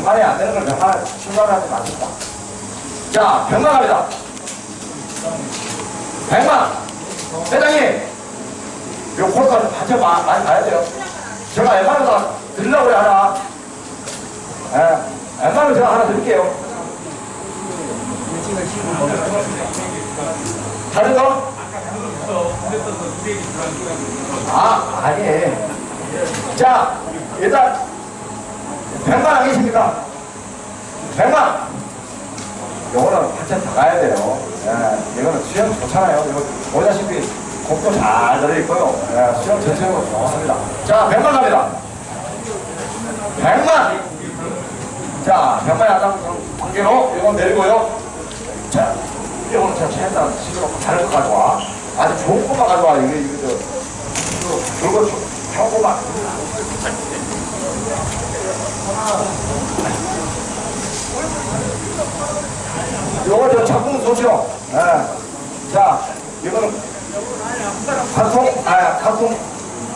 병만이 안 되는 걸 병만 출발하지 마십니다. 자, 병만 갑니다. 백만! 회장님! 요 콜까지 마- 많이 가야 돼요. 제가 웬만하면 다 드리려고 그래, 하나. 예, 웬만하면 제가 하나 드릴게요. 다른 거? 아, 아니. 자, 일단, 백만 아니십니까? 백만! 요거는 한참 더 가야 돼요. 예, 이거는 수영 좋잖아요. 이거 보다시피 곡도 잘 들어있고요. 예, 수영 전체적으로 좋습니다. 자, 백만 갑니다. 백만! 자, 백만이 하나 관계로 이거 내리고요. 자, 이거는 제가 최대한 식으로 다른 거 가져와. 아주 좋은 것만 가져와. 이게, 이거, 저, 이거, 그거 평고만. 요거 저 작품 좋죠? 예. 자, 이거는 관통, 아, 관통,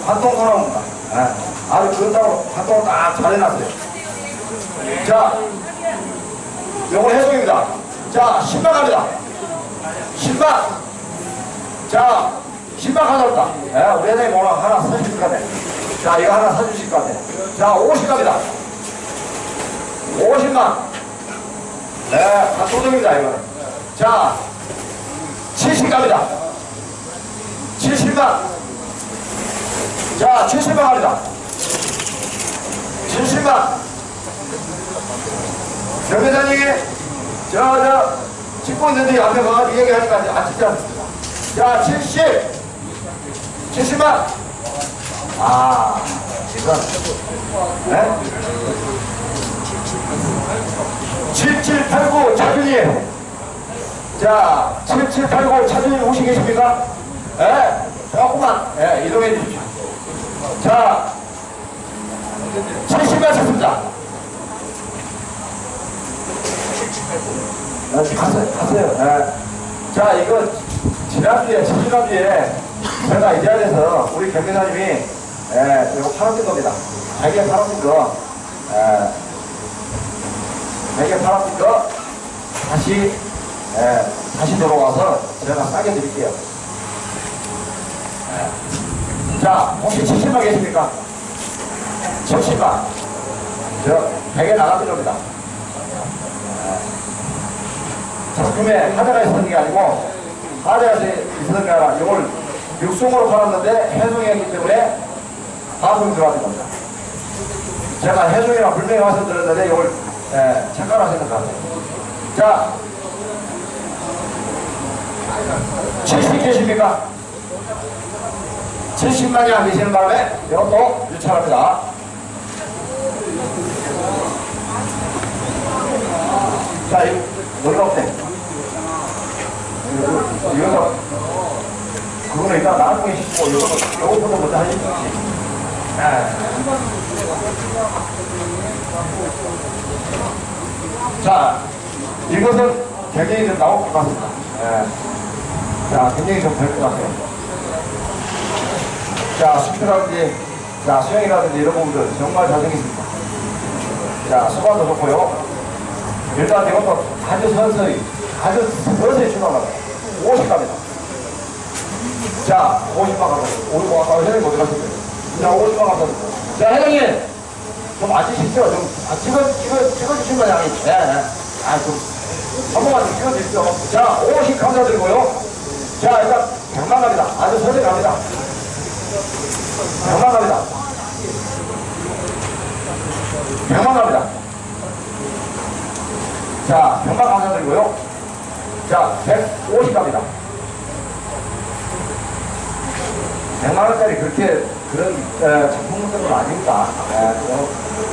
관통 사람입니다. 예. 아주 근사로 관통을 딱 잘 해놨어요. 자, 요거 해송입니다. 자, 신발 갑니다. 신발. 자, 가져올까? 예, 우리 회장님 오늘 하나 사주실 것 같아. 자, 이거 하나 사주실 것 같아. 자, 50 갑니다. 50만. 네, 다 소정입니다, 이거는. 자, 70 갑니다. 70만. 자, 70만 갑니다. 70만. 변회장님, 저, 저, 찍고 있는데 앞에 가가지고 얘기하니까 안 찍지 않습니다. 자, 70. 70만. 아, 이건, 네? 7789 차준님. 자, 7789 차준님 혹시 계십니까? 예, 조금만, 예, 이동해 주십시오. 자, 70만 쳤습니다. 네, 가세요, 가세요. 예. 자, 이거 지난주에, 지난주에 제가 이 자리에서 우리 경기사님이 예, 이거 팔았던 겁니다. 자기가 팔았던 거, 예, 자기가 팔았던 거 다시, 예, 다시 들어와서 제가 싸게 드릴게요. 예. 자, 혹시 70만 계십니까? 70만. 저, 100에 나갔던 겁니다. 작품에 하자가 있었던 게 아니고 하자가 있었던 게 아니라 이걸 육송으로 팔았는데 해송이었기 때문에 하송이 들어왔던 겁니다. 제가 해송이랑 불명이 와서 들었는데 이걸 예, 착각을 하셨던 것 같아요. 자, 70 계십니까? 70만이 안 계시는 바람에 이것도 유찰합니다. 자, 이거 없네. 이거, 이거, 그거는 일단 나중에 시키고, 이거, 이거부터 먼저 하시죠. 네. 자, 이것은 굉장히 좀 나올 것 같습니다. 예. 자, 굉장히 좀 될 것 같아요. 자, 스피드라든지, 자, 수영이라든지 이런 부분들 정말 잘생겼습니다. 자, 수반도 좋고요. 일단 이것도 아주 서서히, 아주 서서히 출발합니다. 50 갑니다. 자, 50만 갑니다. 50만 아까 회장님 어디 가셨어요? 자, 50만 갑니다. 자, 회장님! 좀 앉으십시오. 좀, 아, 찍어, 찍어, 찍어주신 거 아니, 예. 아, 좀, 한 번만 좀 찍어주십시오. 자, 50 감사드리고요. 자, 일단, 100만 갑니다. 아주 서서히 갑니다. 100만 갑니다. 100만 갑니다. 자, 평가 감사드리고요. 자, 150 갑니다. 100만 원짜리 그렇게 그런 에, 작품들은 아닙니다. 에, 어,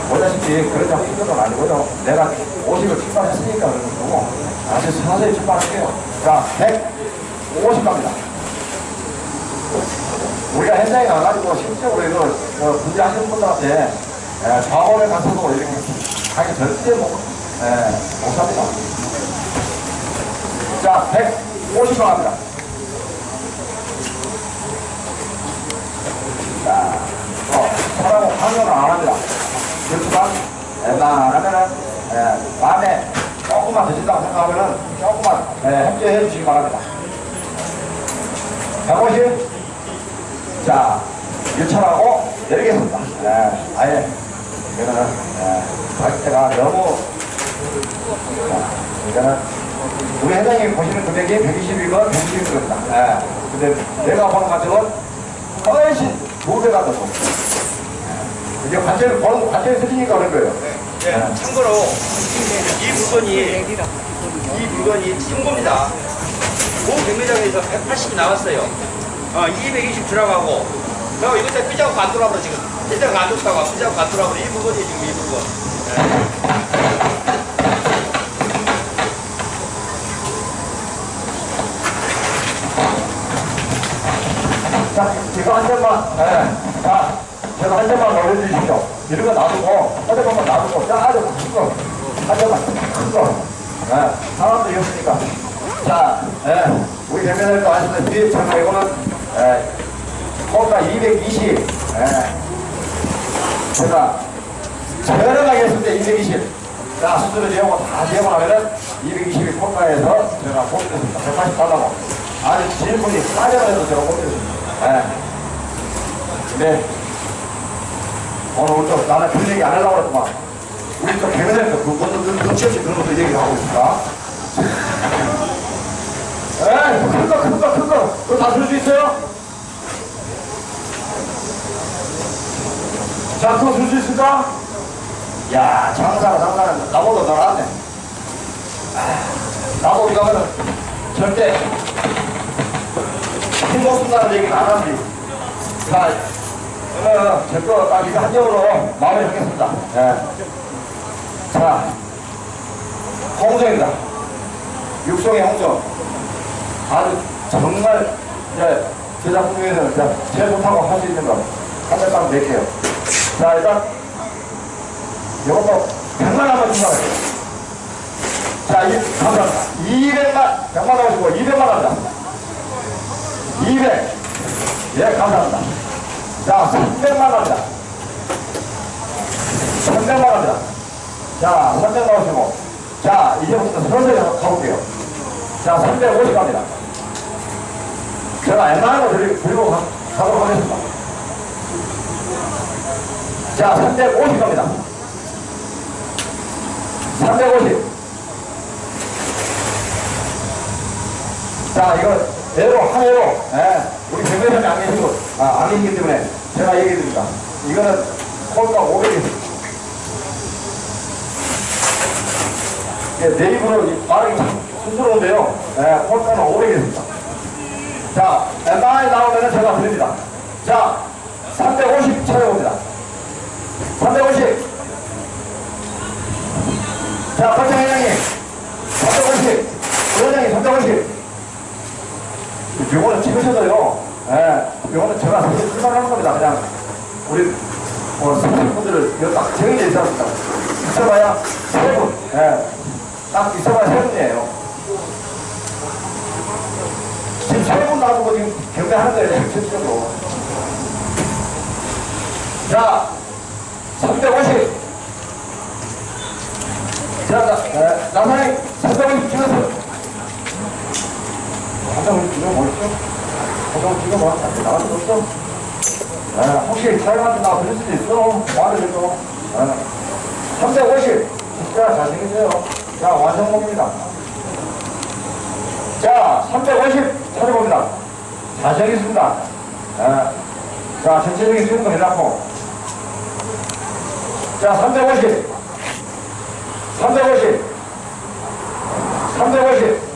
보다시피 그런 작품들은 아니고요. 내가 50을 출발했으니까 그런 거고 아주 서서히 출발할게요. 자, 150 갑니다. 우리가 현장에 가가지고 실제로 이거 어, 분재하시는 분들한테 에, 좌원에 가서도 이렇게 하기 절대 못, 에, 못합니다. 자, 150만 갑니다. 강요는 안 합니다. 그렇지만, 웬만하면은 예, 다음에 조금만 드신다고 생각하면은 조금만 예, 협조해 주시기 바랍니다. 150. 자, 유찰하고 내리겠습니다. 예, 아예, 이거는, 예, 가격대가 너무, 자, 이거는, 우리 회장님 보시는 금액이 120이건 120입니다. 예, 근데 내가 보는 가격은 훨씬 두 배가 더 높습니다. 예, 이게 관절, 보는 관절이 쓰시니까 그런 거예요. 예, 참고로 이 물건이 이 물건이 신고입니다. 모 경매장에서 180이 나왔어요. 어, 220 주라고 하고 그리고 이것도 삐자고 간두라고 지금 삐자고 안 좋다고 삐자고 간두라고 이 물건이 지금 이 물건. 자, 이거 한 점만, 예. 자, 제가 한 점만 올려주십시오. 이런 거 놔두고, 한 점만 놔두고, 자, 아주 큰 거. 한 점만, 큰 거. 예. 사람도 있으니까. 자, 예. 우리 대표님도 아시다시피, 제가 이거는, 예. 코가 220. 예. 제가, 때 220. 자, 수술을 제하고 다 나면은 220이 코가에서 제가 뽑겠습니다. 180 달라고. 아니, 질문이 빠져나서 제가 뽑겠습니다. 예. 네. 오늘 또 나는 그런 얘기 안 하려고 그랬구만. 우리 또 개그맨도 그 것도 눈치 없이 그런 것도 얘기를 하고 있을까? 에이, 큰 거, 큰 거, 큰 거. 그거 다줄수 있어요? 자, 그거 줄수 있을까? 야, 장사가 장사는 나보다. 아, 나도 이거는 절대 힘없습니다는 얘기는 안 합니다. 제거 딱 이거 한 점으로 마무리 하겠습니다. 예. 자, 홍성입니다. 육성의 홍성. 아주 정말 이제 제작품 중에서 진짜 제일 좋다고 할 수 있는 거. 한 대 딱 낼게요. 자, 일단 이것도 100만 원만 주세요. 자, 이, 감사합니다. 200만, 100만 원 주고 200만 원입니다. 200. 예, 감사합니다. 자, 300만 원입니다. 300만 원입니다. 자, 300만 원이고. 자, 이제부터 서른대 가볼게요. 자, 350 갑니다. 제가 웬만한 거 들고 가, 가도록 하겠습니다. 자, 350 갑니다. 350. 자, 이거 애로, 한 애로, 예, 우리 대표님이 안 계시고, 아, 안 계시기 때문에 제가 얘기해 드립니다. 이거는 콜가 500이 예, 이 발음이 참 쑥스러운데요. 예, 콜가는 500입니다. 자, 엠마이 나오면은 제가 드립니다. 자, 350 찾아봅니다. 350. 자, 박정 회장님. 350. 의원장님 350. 이거는 찍으셔도요. 예, 이거는 제가 사실 출발하는 겁니다. 그냥 우리 뭐 선생님분들을 이거 딱 정해져 있었습니다. 있어봐야 세 분. 예, 딱 있어봐야 세 분이에요. 지금 세 분 나오고 지금 경매하는 거예요. 실질적으로. 자, 350. 자, 나, 에, 나사님, 350 찍었어요. 한장을 찍어 보시죠. 한장을 찍어 봐. 나갈 수 없어. 에, 혹시 사장한테 나 그럴 수도 있어. 말해줘. 에, 350. 진짜 잘생겼어요. 자, 완성봅니다. 자, 350 찾아봅니다. 잘생겼습니다. 에, 자, 전체적인 수용도 해놨고. 자, 350. 350. 350.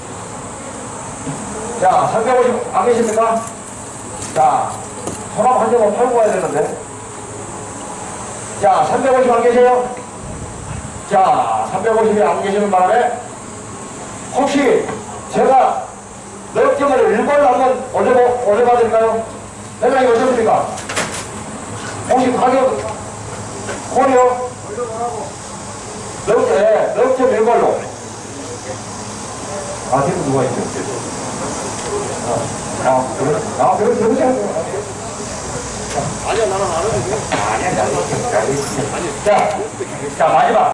자, 350안 계십니까? 자, 서랍 한 점만 팔고 가야 되는데. 자, 350 안 계세요? 자, 350이 안 계시는 바람에 혹시 제가 몇 점을 일본을 한번 올려, 올려봐 드릴까요? 회장님 어떻습니까? 혹시 가격 고려? 몇, 예, 몇점 일걸로? 아, 지금 누가 있죠? 아, 아, 그래? 아, 그래, 그러지. 아니야 나는 안 해도 돼. 아니야, 아니야. 자, 자, 마지막.